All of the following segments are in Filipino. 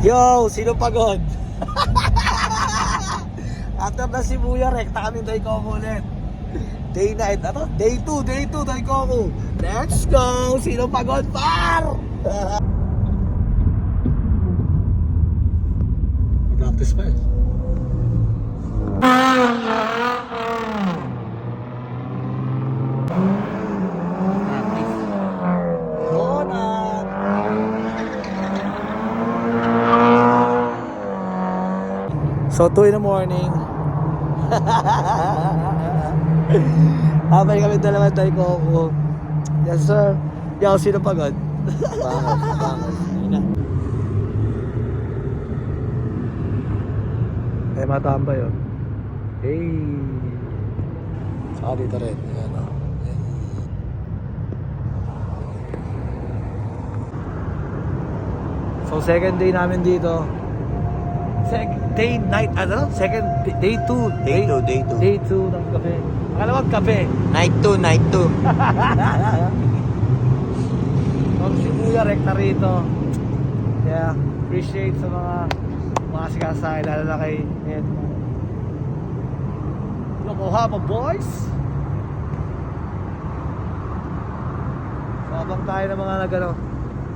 Yo, sino pagod? After na si Buya, rekta kami ko ulit. Day night, ano? Day 2, day 2 tayo ko Let's go! Sino pagod, par? Practice pa yun. So, 2 in the morning. Habay kami dalawa tayo ko. Yes, sir. Yo, sino pagod? Bangas, bangas. Eh, matambay oh. Hey! Saka dito rin. Ayan oh. So, second day namin dito. Sec day, night, ano? Second, day 2. Day 2, day 2. Day 2 ng kape. Pangalawang kape. Night 2, night 2. Kung si Kuya rekta rito. Yeah, appreciate sa mga mga sikasakay, lalo na kay Ed. Yokohama boys! So, abang tayo ng mga nag, ano,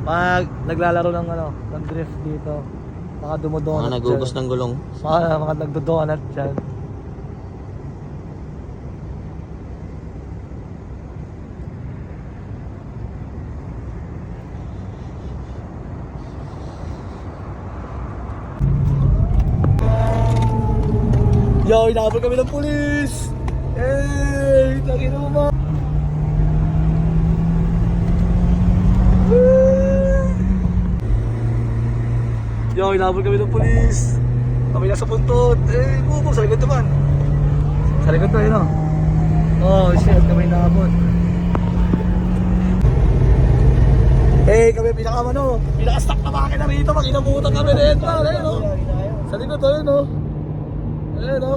pag naglalaro ng ano, ng drift dito. Mga dumodonut Mga nagugos ng gulong. Mga, mga nagdodonut dyan. Yo, inabot kami ng pulis! Hey! Tangin mo ba? Yo, inabot kami ng pulis! Kami nasa puntot! Eh, bubo, sa likod naman! Sa likod to, yun o. Oh, shit, kami inabot. Eh, kami pinakamano, pinaka-stuck na makina rito, pag inabutan kami rin, pare, no? Sa likod to, yun o. Ayun o.